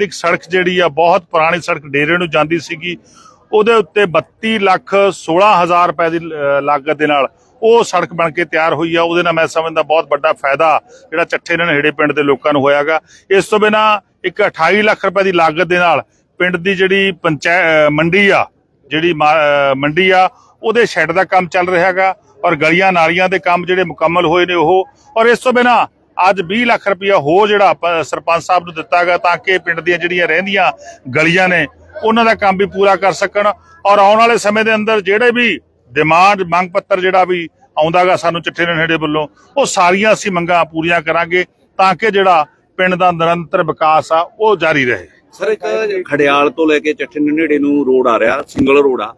ਇੱਕ ਸੜਕ ਜਿਹੜੀ ਆ, ਬਹੁਤ ਪੁਰਾਣੀ ਸੜਕ ਡੇਰੇ ਨੂੰ ਜਾਂਦੀ ਸੀਗੀ। ਉਹਦੇ ਉੱਤੇ 32 ਲੱਖ 16 ਰੁਪਏ ਦੀ ਲਾਗਤ ਦੇ ਨਾਲ ਉਹ ਸੜਕ ਬਣ ਕੇ ਤਿਆਰ ਹੋਈ ਆ। ਉਹਦੇ ਨਾਲ ਮੈਂ ਸਮਝਦਾ ਬਹੁਤ ਵੱਡਾ ਫਾਇਦਾ ਜਿਹੜਾ ਚੱਠੇ ਨਹੇੜੇ ਪਿੰਡ ਦੇ ਲੋਕਾਂ ਨੂੰ ਹੋਇਆਗਾ। ਇਸ ਤੋਂ ਬਿਨਾ ਇੱਕ 28 ਲੱਖ ਰੁਪਏ ਦੀ ਲਾਗਤ ਦੇ ਨਾਲ ਪਿੰਡ ਦੀ ਜਿਹੜੀ ਪੰਚਾਇਤ ਮੰਡੀ ਆ, ਜਿਹੜੀ ਮੰਡੀ ਆ, ਉਹਦੇ ਸ਼ੈੱਡ ਦਾ ਕੰਮ ਚੱਲ ਰਿਹਾ ਹੈਗਾ ਔਰ ਗਲੀਆਂ ਨਾਲੀਆਂ ਦੇ ਕੰਮ ਜਿਹੜੇ ਮੁਕੰਮਲ ਹੋਏ ਨੇ ਉਹ। ਔਰ ਇਸ ਤੋਂ ਬਿਨਾ ਅੱਜ 20 ਲੱਖ ਰੁਪਇਆ ਹੋ ਜਿਹੜਾ ਸਰਪੰਚ ਸਾਹਿਬ ਨੂੰ ਦਿੱਤਾ ਗਿਆ ਤਾਂ ਕਿ ਪਿੰਡ ਦੀਆਂ ਜਿਹੜੀਆਂ ਰਹਿੰਦੀਆਂ ਗਲੀਆਂ ਨੇ ਉਹਨਾਂ ਦਾ ਕੰਮ ਵੀ ਪੂਰਾ ਕਰ ਸਕਣ ਔਰ ਆਉਣ ਵਾਲੇ ਸਮੇਂ ਦੇ ਅੰਦਰ ਜਿਹੜੇ ਵੀ ਡਿਮਾਂਡ ਮੰਗ ਪੱਤਰ ਜਿਹੜਾ ਵੀ ਆਉਂਦਾਗਾ ਸਾਨੂੰ ਚਿੱਠੇ ਨੇੜੇ ਵੱਲੋਂ ਉਹ ਸਾਰੀਆਂ ਅਸੀਂ ਮੰਗਾਂ ਪੂਰੀਆਂ ਕਰਾਂਗੇ ਤਾਂ ਕਿ ਜਿਹੜਾ ਪਿੰਡ ਦਾ ਨਿਰੰਤਰ ਵਿਕਾਸ ਆ ਉਹ ਜਾਰੀ ਰਹੇ। ਸਰ ਇੱਕ ਖੜਿਆਲ ਤੋਂ ਲੈ ਕੇ ਚੱਠੇ ਨੇੜੇ ਨੂੰ ਰੋਡ ਆ ਰਿਹਾ ਸਿੰਗਲ ਰੋਡ ਆ।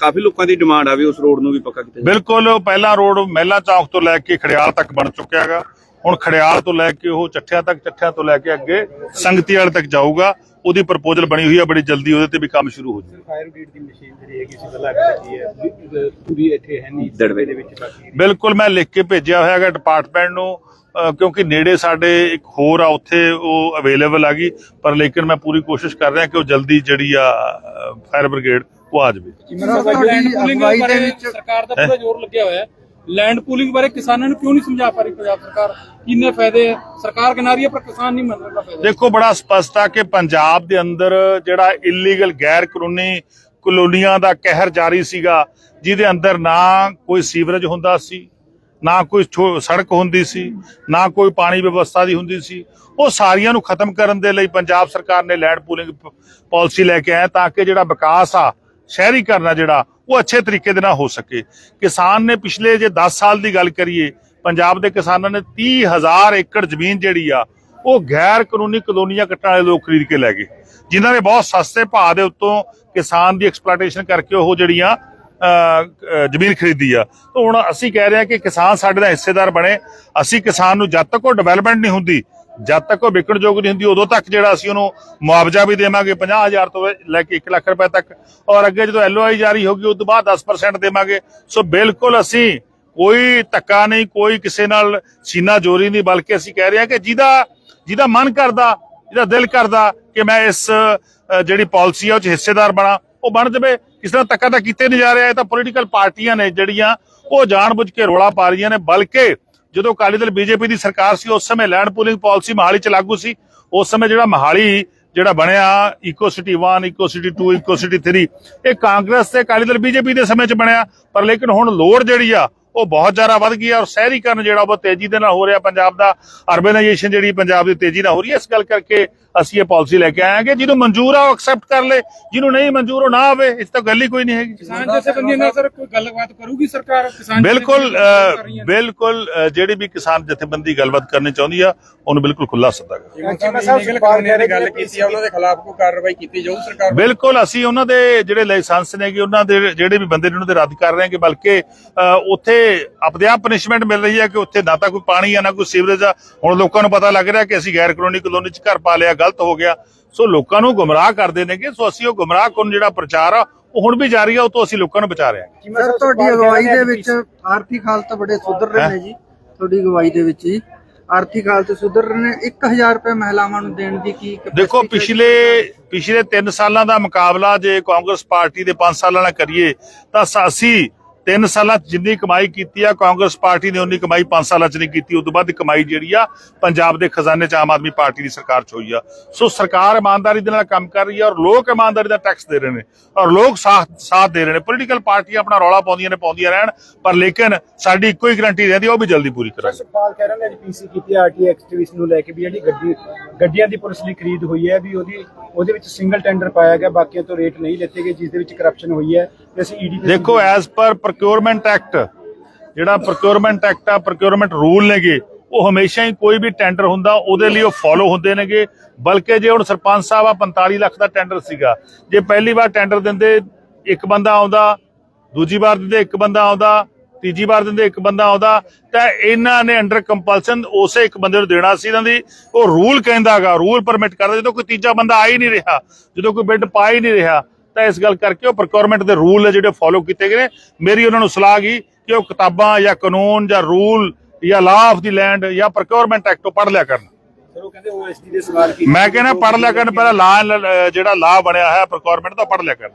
ਕਾਫੀ ਲੋਕਾਂ ਦੀ ਡਿਮਾਂਡ ਆ ਵੀ ਉਸ ਰੋਡ ਨੂੰ ਵੀ ਪੱਕਾ ਕੀਤਾ ਬਿਲਕੁਲ ਪਹਿਲਾ ਰੋਡ ਮਹਿਲਾ ਚੌਕ ਤੋਂ ਲੈ ਕੇ ਖੜਿਆਲ ਤੱਕ ਬਣ ਚੁੱਕਿਆ ਹੈਗਾ। ਹੁਣ ਖੜਿਆਲ ਤੋਂ ਲੈ ਕੇ ਉਹ ਚੱਠਿਆਂ ਤੱਕ ਚੱਠਿਆਂ ਤੋਂ ਲੈ ਕੇ ਅੱਗੇ ਸੰਗਤੀ ਵਾਲੇ ਤੱਕ ਜਾਊਗਾ। ਉਹਦੀ ਪ੍ਰਪੋਜ਼ਲ ਬਣੀ ਹੋਈ ਹੈ ਬੜੀ ਜਲਦੀ ਉਹਦੇ ਤੇ ਵੀ ਕੰਮ ਸ਼ੁਰੂ ਹੋ ਜਾਊਗਾ। ਫਾਇਰ ਬ੍ਰਿਗੇਡ ਦੀ ਮਸ਼ੀਨ ਜਿਹੜੀ ਹੈਗੀ ਸੀ ਪਹਿਲਾਂ ਲੱਗੀ ਹੈ ਵੀ- ਪੂਰੀ ਇੱਥੇ ਹੈ ਨਹੀਂ ਦੜਵੇ ਦੇ ਵਿੱਚ ਬਾਕੀ ਬਿਲਕੁਲ ਮੈਂ ਲਿਖ ਕੇ ਭੇਜਿਆ ਹੋਇਆ ਹੈਗਾ ਡਿਪਾਰਟਮੈਂਟ ਨੂੰ ਕਿਉਂਕਿ ਨੇੜੇ ਸਾਡੇ ਇੱਕ ਹੋਰ ਆ ਉੱਥੇ ਉਹ ਅਵੇਲੇਬਲ ਆ ਗਈ। ਪਰ ਲੇਕਿਨ ਮੈਂ ਪੂਰੀ ਕੋਸ਼ਿਸ਼ ਕਰ ਰਿਹਾ ਕਿ ਉਹ ਜਲਦੀ ਜਿਹੜੀ ਆ ਫਾਇਰ ਬ੍ਰਿਗੇਡ ਉਹ ਆ ਜਾਵੇ ਸਰਕਾਰ ਦਾ ਪੂਰਾ ਜ਼ੋਰ ਲੱਗਿਆ ਹੋਇਆ ਹੈ। ਲੈਂਡ ਪੂਲਿੰਗ ਬਾਰੇ ਕਿਸਾਨਾਂ ਨੂੰ ਕਿਉਂ ਨਹੀਂ ਸਮਝਾ ਪਾ ਰਹੀ ਪੰਜਾਬ ਸਰਕਾਰ? ਕਿੰਨੇ ਫਾਇਦੇ ਹੈ ਸਰਕਾਰ ਗਿਣਾ ਰਹੀ ਹੈ ਪਰ ਕਿਸਾਨ ਨਹੀਂ ਮੰਨ ਰਿਹਾ ਫਾਇਦਾ। ਦੇਖੋ, ਬੜਾ ਸਪਸ਼ਟ ਆ ਕਿ ਪੰਜਾਬ ਦੇ ਅੰਦਰ ਜਿਹੜਾ ਇਲੀਗਲ ਗੈਰ ਕਾਨੂੰਨੀ ਕਲੋਨੀਆਂ ਦਾ ਕਹਿਰ ਜਾਰੀ ਸੀਗਾ, ਜਿਹਦੇ ਅੰਦਰ ਨਾ ਕੋਈ ਸੀਵਰੇਜ ਹੁੰਦਾ ਸੀ, ਨਾ ਕੋਈ ਸੜਕ ਹੁੰਦੀ ਸੀ, ਨਾ ਕੋਈ ਪਾਣੀ ਵਿਵਸਥਾ ਦੀ ਹੁੰਦੀ ਸੀ, ਉਹ ਸਾਰੀਆਂ ਨੂੰ ਖਤਮ ਕਰਨ ਦੇ ਲਈ ਪੰਜਾਬ ਸਰਕਾਰ ਨੇ ਲੈਂਡ ਪੂਲਿੰਗ ਪਾਲਿਸੀ ਲੈ ਕੇ ਆਇਆ ਤਾਂ ਕਿ ਜਿਹੜਾ ਵਿਕਾਸ ਆ, ਸ਼ਹਿਰੀਕਰਨ ਆ ਜਿਹੜਾ ਉਹ ਅੱਛੇ ਤਰੀਕੇ ਦੇ ਨਾਲ ਹੋ ਸਕੇ। ਕਿਸਾਨ ਨੇ ਪਿਛਲੇ ਜੇ 10 ਸਾਲ ਦੀ ਗੱਲ ਕਰੀਏ, ਪੰਜਾਬ ਦੇ ਕਿਸਾਨਾਂ ਨੇ 30000 ਏਕੜ ਜ਼ਮੀਨ ਜਿਹੜੀ ਆ, ਉਹ ਗੈਰ ਕਾਨੂੰਨੀ ਕਲੋਨੀਆਂ ਕੱਟਣ ਵਾਲੇ ਲੋਕ ਖਰੀਦ ਕੇ ਲੈ ਗਏ। ਜਿਨ੍ਹਾਂ ਨੇ ਬਹੁਤ ਸਸਤੇ ਭਾਅ ਦੇ ਉੱਤੋਂ ਕਿਸਾਨ ਦੀ ਐਕਸਪਲੋਇਟੇਸ਼ਨ ਕਰਕੇ ਉਹ ਜਿਹੜੀਆਂ ਜ਼ਮੀਨ ਖਰੀਦੀ ਆ। ਤਾਂ ਹੁਣ ਅਸੀਂ ਕਹਿ ਰਹੇ ਹਾਂ ਕਿ ਕਿਸਾਨ ਸਾਡੇ ਦਾ ਹਿੱਸੇਦਾਰ ਬਣੇ। ਅਸੀਂ ਕਿਸਾਨ ਨੂੰ ਜਦ ਤੱਕ ਉਹ ਡਿਵੈਲਪਮੈਂਟ ਨਹੀਂ ਹੁੰਦੀ ਜਦ ਤੱਕ ਉਹ ਵਿਕਣ ਯੋਗ ਨਹੀਂ ਹੁੰਦੀ, ਉਦੋਂ ਤੱਕ ਜਿਹੜਾ ਅਸੀਂ ਉਹਨੂੰ ਮੁਆਵਜ਼ਾ ਵੀ ਦੇਵਾਂਗੇ 50000 ਤੋਂ ਲੈ ਕੇ 1 ਲੱਖ ਰੁਪਏ ਤੱਕ। ਔਰ ਅੱਗੇ ਜਦੋਂ ਐਲਓਆਈ ਜਾਰੀ ਹੋਗੀ ਉਸ ਤੋਂ ਬਾਅਦ 10% ਦੇਵਾਂਗੇ। ਸੋ ਬਿਲਕੁਲ ਅਸੀਂ ਕੋਈ ਧੱਕਾ ਨਹੀਂ, ਕੋਈ ਕਿਸੇ ਨਾਲ ਸੀਨਾ ਜੋਰੀ ਨਹੀਂ, ਬਲਕਿ ਅਸੀਂ ਕਹਿ ਰਹੇ ਹਾਂ ਕਿ ਜਿਹਦਾ ਜਿਹਦਾ ਮਨ ਕਰਦਾ, ਜਿਹਦਾ ਦਿਲ ਕਰਦਾ ਕਿ ਮੈਂ ਇਸ ਜਿਹੜੀ ਪਾਲਿਸੀ ਆ, ਉਹ ਚ ਹਿੱਸੇਦਾਰ ਬਣਾ, ਉਹ ਬਣ ਜਾਵੇ। ਕਿਸੇ ਨਾਲ ਧੱਕਾ ਤਾਂ ਕੀਤੇ ਨਹੀਂ ਜਾ ਰਿਹਾ, ਇਹ ਤਾਂ ਪੋਲੀਟੀਕਲ ਪਾਰਟੀਆਂ ਨੇ ਜਿਹੜੀਆਂ, ਉਹ ਜਾਣਬੁੱਝ ਕੇ ਰੋਲਾ ਪਾ ਰਹੀਆਂ ਨੇ। ਬਲਕਿ ਜਦੋਂ ਅਕਾਲੀ ਦਲ ਬੀਜੇਪੀ ਦੀ ਸਰਕਾਰ ਸੀ, ਉਸ ਸਮੇਂ ਲੈਂਡ ਪੂਲਿੰਗ ਪਾਲਿਸੀ ਮਹਾਲੀ ਚ ਲਾਗੂ ਸੀ। ਉਸ ਸਮੇਂ ਜਿਹੜਾ ਮਹਾਲੀ ਜਿਹੜਾ ਬਣਿਆ ਇਕੋ ਸਿਟੀ 1 ਇਕੋ ਸਿਟੀ 2 ਇਕੋ ਸਿਟੀ 3 ਇਹ ਕਾਂਗਰਸ ਤੇ ਅਕਾਲੀ ਦਲ ਬੀਜੇਪੀ ਦੇ ਸਮੇਂ ਚ ਬਣਿਆ। ਪਰ ਲੇਕਿਨ ਹੁਣ ਲੋੜ ਜਿਹੜੀ ਆ ਉਹ ਬਹੁਤ ਜ਼ਿਆਦਾ ਵੱਧ ਗਈ ਆ ਔਰ ਸ਼ਹਿਰੀਕਰਨ ਜਿਹੜਾ ਉਹ ਤੇਜ਼ੀ ਦੇ ਨਾਲ ਹੋ ਰਿਹਾ ਪੰਜਾਬ ਦਾ ਅਰਬਨਾਈਜੇਸ਼ਨ ਜਿਹੜੀ ਪੰਜਾਬ ਦੀ ਤੇਜ਼ੀ ਨਾਲ ਹੋ ਰਹੀ ਹੈ। ਇਸ ਗੱਲ ਕਰਕੇ ਅਸੀਂ ਇਹ ਪਾਲਿਸੀ ਲੈ ਕੇ ਆਏ ਹਾਂ ਕਿ ਜਿਹਨੂੰ ਮਨਜ਼ੂਰ ਆ ਉਹ ਐਕਸੈਪਟ ਕਰ ਲੇ ਜਿਹਨੂੰ ਨਹੀਂ ਮਨਜ਼ੂਰ ਉਹ ਨਾ ਆਵੇ। ਇਸ ਤਾਂ ਗੱਲ ਹੀ ਕੋਈ ਨਹੀਂ ਹੈਗੀ। ਕਿਸਾਨ ਜਥੇਬੰਦੀਆਂ ਨਾਲ ਸਰ ਕੋਈ ਗੱਲਬਾਤ ਕਰੂਗੀ ਸਰਕਾਰ? ਕਿਸਾਨ ਬਿਲਕੁਲ ਕਰ। ਬਿਲਕੁਲ ਜਿਹੜੀ ਵੀ ਕਿਸਾਨ ਜਥੇਬੰਦੀ ਗੱਲਬਾਤ ਕਰਨੀ ਚਾਹੁੰਦੀ ਆ ਉਹਨੂੰ ਬਿਲਕੁਲ ਖੁੱਲਾ ਸੱਦਾ ਗਾ ਚੀਮਾ ਸਾਹਿਬ ਸਰਕਾਰ ਨੇ ਗੱਲ ਕੀਤੀ ਹੈ ਉਹਨਾਂ ਦੇ ਖਿਲਾਫ ਕੋਈ ਕਾਰਵਾਈ ਕੀਤੀ ਜਾਊ ਸਰਕਾਰ ਬਿਲਕੁਲ ਅਸੀਂ ਉਹਨਾਂ ਦੇ ਜਿਹੜੇ ਲਾਇਸੈਂਸ ਨੇਗੇ ਉਹਨਾਂ ਦੇ ਜਿਹੜੇ ਵੀ ਬੰਦੇ ਨੇ ਉਹਨਾਂ ਦੇ ਰੱਦ ਕਰ ਰਹੇ ਹਾਂ ਕਿ ਬਲਕਿ ਉੱਥੇ ਆਪਦੇ ਆਪ ਪਨਿਸ਼ਮੈਂਟ ਮਿਲ ਰਹੀ ਹੈ ਕਿ ਉੱਥੇ ਨਾ ਤਾਂ ਕੋਈ ਪਾਣੀ ਆ ਨਾ ਕੋਈ ਸੀਵਰੇਜ ਆ। ਹੁਣ ਲੋਕਾਂ ਨੂੰ ਪਤਾ ਲੱਗ ਰਿਹਾ ਕਿ ਅਸੀਂ ਗੈਰ ਕਾਨੂੰਨੀ ਕਲੋਨੀ 'ਚ ਘਰ ਪਾ ਲਿਆ ਗਲਤ ਹੋ ਗਿਆ। ਸੋ ਲੋਕਾਂ ਨੂੰ ਗੁੰਮਰਾਹ ਕਰਦੇ ਨੇਗੇ ਸੋ ਅਸੀਂ ਉਹ ਗੁੰਮਰਾਹ ਕਰਨ ਜਿਹੜਾ ਪ੍ਰਚਾਰ ਆ ਉਹ ਹੁਣ ਵੀ ਜਾਰੀ ਆ ਉਹ ਤੋਂ ਅਸੀਂ ਲੋਕਾਂ ਨੂੰ ਬਚਾ ਰਹੇ ਹਾਂ। ਸਰ ਤੁਹਾਡੀ ਅਗਵਾਈ ਦੇ ਵਿੱਚ ਆਰਥਿਕ ਹਾਲਤ ਬੜੇ ਸੁਧਰ ਰਹੇ ਨੇ ਜੀ। ਤੁਹਾਡੀ ਅਗਵਾਈ ਦੇ ਵਿੱਚ ਜੀ। ਆਰਥਿਕ ਹਾਲਤ ਸੁਧਰ ਰਹੇ ਨੇ। 1000 ਰੁਪਏ ਮਹਿਲਾਵਾਂ ਨੂੰ ਦੇਣ ਦੀ ਕੀ ਦੇਖੋ? ਪਿਛਲੇ ਪਿਛਲੇ 3 ਸਾਲਾਂ ਦਾ ਮੁਕਾਬਲਾ ਜੇ ਕਾਂਗਰਸ ਪਾਰਟੀ ਦੇ 5 ਸਾਲਾਂ ਨਾਲ ਕਰੀਏ ਤਾਂ ਅਸੀਂ 3 ਸਾਲਾਂ 'ਚ ਜਿੰਨੀ ਕਮਾਈ ਕੀਤੀ ਆ, ਕਾਂਗਰਸ ਪਾਰਟੀ ਨੇ ਉਨੀ ਕਮਾਈ 5 ਸਾਲਾਂ 'ਚ ਨਹੀਂ ਕੀਤੀ। ਉਸ ਤੋਂ ਬਾਅਦ ਕਮਾਈ ਜਿਹੜੀ ਆ, ਪੰਜਾਬ ਦੇ ਖਜ਼ਾਨੇ 'ਚ ਆਮ ਆਦਮੀ ਪਾਰਟੀ ਦੀ ਸਰਕਾਰ 'ਚ ਹੋਈ ਆ। ਸੋ ਸਰਕਾਰ ਇਮਾਨਦਾਰੀ ਦੇ ਨਾਲ ਕੰਮ ਕਰ ਰਹੀ ਆ ਔਰ ਲੋਕ ਇਮਾਨਦਾਰੀ ਦਾ ਟੈਕਸ ਦੇ ਰਹੇ ਨੇ ਔਰ ਲੋਕ ਸਾਥ ਦੇ ਰਹੇ ਨੇ। ਪੋਲੀਟੀਕਲ ਪਾਰਟੀਆਂ ਆਪਣਾ ਰੌਲਾ ਪਾਉਂਦੀਆਂ ਨੇ, ਪਾਉਂਦੀਆਂ ਰਹਿਣ, ਪਰ ਲੇਕਿਨ ਸਾਡੀ ਇੱਕੋ ਹੀ ਗਰੰਟੀ ਰਹਿੰਦੀ ਉਹ ਵੀ ਜਲਦੀ ਪੂਰੀ ਕਰਾਂਗੇ। ਸੁਖਪਾਲ ਖਹਿਰਾ ਨੇ ਅੱਜ ਪੀਸੀ ਕੀਤੀ ਆਰਟੀ ਐਕਟਿਵਿਸਟ ਨੂੰ ਲੈ ਕੇ ਵੀ ਜਿਹੜੀ ਗੱਡੀ, ਗੱਡੀਆਂ ਦੀ ਪੁਲਿਸ ਲਈ ਖਰੀਦ ਹੋਈ ਹੈ, ਵੀ ਉਹਦੀ, ਉਹਦੇ ਵਿੱਚ ਸਿੰਗਲ ਟੈਂਡਰ ਪਾਇਆ ਗਿਆ, ਬਾਕੀਆਂ ਤੋਂ ਰੇਟ ਨਹੀਂ ਲਿੱਤੇ ਗਏ, ਜਿਸ ਦੇ ਵਿੱਚ ਕਰਪਸ਼ਨ ਹੋਈ ਹੈ। ਈਡੀ ਦੇਖੋ ਐਜ਼ ਪਰ ਪ੍ਰੋਕਿਉਰਮੈਂਟ ਐਕਟ ਜਿਹੜਾ ਪ੍ਰੋਕਿਉਰਮੈਂਟ ਐਕਟ ਆ ਪ੍ਰੋਕਿਉਰਮੈਂਟ ਰੂਲ ਨੇਗੇ ਉਹ ਹਮੇਸ਼ਾ ਹੀ ਕੋਈ ਵੀ ਟੈਂਡਰ ਹੁੰਦਾ ਉਹਦੇ ਲਈ ਉਹ ਫੋਲੋ ਹੁੰਦੇ ਨੇਗੇ। ਬਲਕਿ ਜੇ ਹੁਣ ਸਰਪੰਚ ਸਾਹਿਬ ਆ 45 ਲੱਖ ਦਾ ਟੈਂਡਰ ਸੀਗਾ ਜੇ ਪਹਿਲੀ ਵਾਰ ਟੈਂਡਰ ਦਿੰਦੇ ਇੱਕ ਬੰਦਾ ਆਉਂਦਾ ਦੂਜੀ ਵਾਰ ਦਿੰਦੇ ਇੱਕ ਬੰਦਾ ਆਉਂਦਾ ਤੀਜੀ ਵਾਰ ਦਿੰਦੇ ਇੱਕ ਬੰਦਾ ਆਉਂਦਾ ਤਾਂ ਇਹਨਾਂ ਨੇ ਅੰਡਰ ਕੰਪਲਸ਼ਨ ਉਸੇ ਇੱਕ ਬੰਦੇ ਨੂੰ ਦੇਣਾ ਸੀ ਇਹਨਾਂ ਦੀ। ਉਹ ਰੂਲ ਕਹਿੰਦਾਗਾ ਰੂਲ ਪਰਮਿਟ ਕਰਦਾ ਜਦੋਂ ਕੋਈ ਤੀਜਾ ਬੰਦਾ ਆ ਹੀ ਨਹੀਂ ਰਿਹਾ ਜਦੋਂ ਕੋਈ ਬਿੱਡ ਪਾ ਹੀ ਨਹੀਂ ਰਿਹਾ ਤਾਂ ਇਸ ਗੱਲ ਕਰਕੇ ਉਹ ਪ੍ਰੋਕਿਉਰਮੈਂਟ ਦੇ ਰੂਲ ਜਿਹੜੇ ਫੋਲੋ ਕੀਤੇ ਗਏ ਨੇ। ਮੇਰੀ ਉਹਨਾਂ ਨੂੰ ਸਲਾਹ ਗਈ ਕਿ ਉਹ ਕਿਤਾਬਾਂ ਜਾਂ ਕਾਨੂੰਨ ਜਾਂ ਰੂਲ ਜਾਂ ਲਾ ਆਫ ਦੀ ਲੈਂਡ ਜਾਂ ਪ੍ਰੋਕਿਉਰਮੈਂਟ ਐਕਟ ਪੜ੍ਹ ਲਿਆ ਕਰਨ। ਮੈਂ ਕਹਿੰਦਾ ਪੜ ਲਿਆ ਕਰਨ ਪਹਿਲਾਂ ਲਾ ਜਿਹੜਾ ਲਾ ਬਣਿਆ ਹੈ ਪ੍ਰੋਕੁਰਮੈਂਟ ਦਾ ਪੜ ਲਿਆ ਕਰਨ।